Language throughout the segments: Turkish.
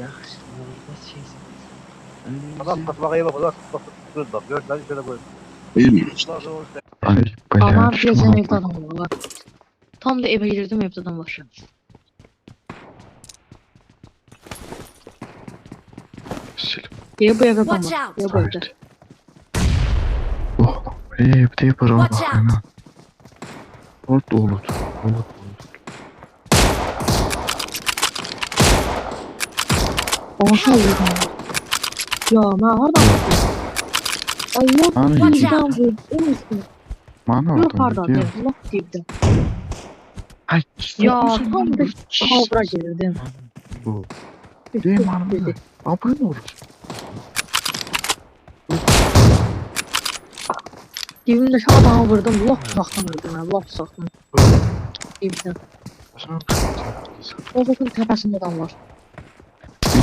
Yaxşı, nasıl şeysin? Adam bakmaya bak. Bak. Dur bak. Lan şöyle. Kuşlar da orada. Hayır. Ama bir evde adam var. Tam da eve girdim evde adam var. Sil. Ya bu evde adam Watch var. out. Ya bu evde. Oh. Eee bir de para Watch out. hemen. Olut olut. Aha yedim. Ya ben hardan bakıyorum. Ay yok Hani Watch bizden out. bu. O musun? Mana Yok diyor. değil. Laf dibde. Ay. Ya tam da kavra girdim. Bu. Değil mi hanım? Dedi. Abone olur. Dibimde şu adamı vurdum. Laf uzaktan vurdum ben. Laf uzaktan. Dibden. Sen- O zaten tepesinde adam var.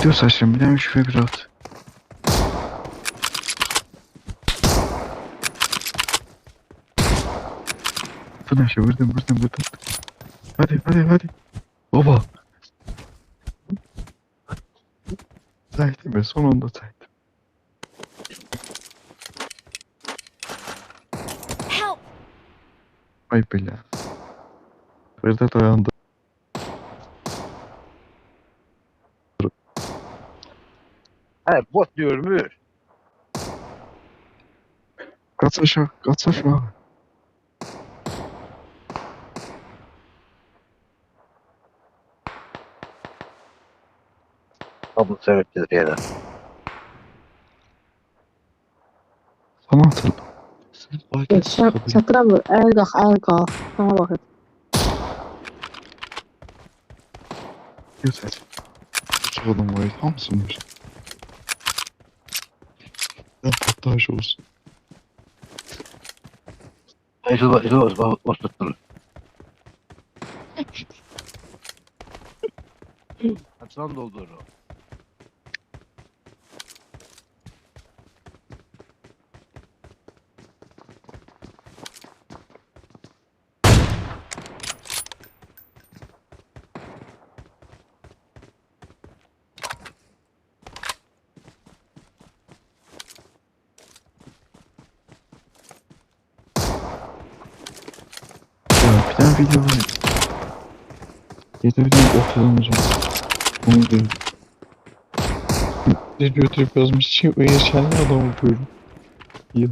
Bir tane şuraya bir at. Fıdan şey vurdum vurdum vurdum. Hadi hadi hadi. Baba. Saydım ben son anda saydım. Help! Ay bela. Burada dayandı. He bot diyormuş. Kaç aşağı kaç aşağı. Kabul sebeptir yani. Sana atıldı. Sen Evet, çat- çatıra vur. El kalk, el kalk. Sana bakın. Yeter. Üç adam var. Hamsınmış. Ben patlaş olsun. Neyse bak. Neyse bak. Bak tuttur. Açılan doldur o. Ya bir tane video var. Getirdim ortadan hocam. Onu diyorum. Ne götürüp yazmış için öyle kendi adamı böyle. Ya.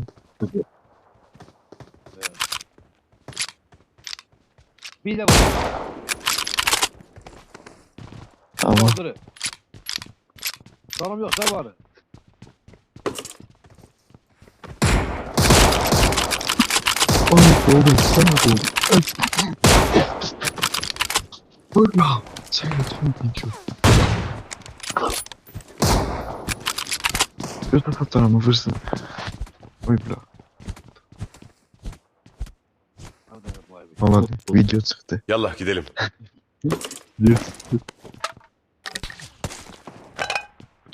Bir de bak. Ama Kaldırı. Tanım yok da var. Oğlum sen oğlum. Vurma. Sen lütfen video. Göz kaptanımı vursun. Oy bla. Valla video çıktı. Yallah gidelim. Video çıktı.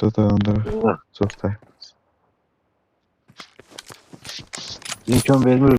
Burada da anda çok da. İmkan vermiyor.